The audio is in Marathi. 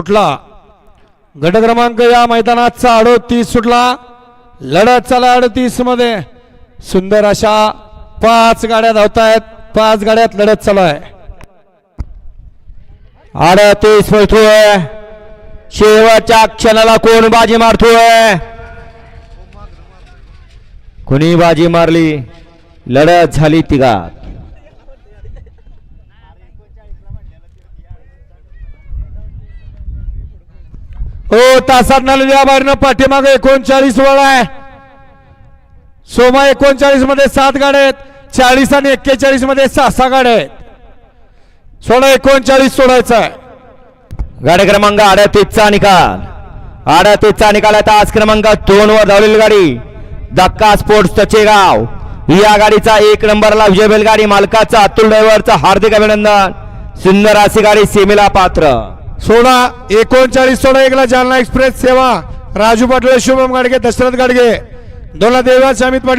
सुटला. गट क्रमांक या मैदानाचा अडोतीस सुटला. लढत चला अडतीसमध्ये. सुंदर अशा पाच गाड्या धावतायत. पाच गाड्यात लढत चालू आहे. अडतीस पळतोय. शेवटच्या क्षणाला कोण बाजी मारतोय? कुणी बाजी मारली? लढत झाली तिघात. हो तासात नालेल्या बाहेरनं पाठीमाग एकोणचाळीस वळ आहे. सोमा एकोणचाळीसमध्ये सात गाड्या आहेत. चाळीस आणि एक्केचाळीसमध्ये सहा सहा गाड्या आहेत. सोळा एकोणचाळीस सोडायचा आहे. गाडी क्रमांक अडतीसचा निकाल. अडतीसचा निकाल आहे. तास क्रमांक दोन वर धावलेली गाडी. धक्का स्पोर्ट्स गाव. या गाडीचा एक नंबरला विजय बैलगाडी मालकाचा अतुल ड्रायव्हरचा हार्दिक अभिनंदन. सुंदर अशी गाडी सीमेला पात्र. सोळा एकोणचाळीस सोळा एकला जालना एक्सप्रेस सेवा. राजू पाटील शुभम गाडगे दशरथ गाडगे. दोनला देवाचे अमित पाटील.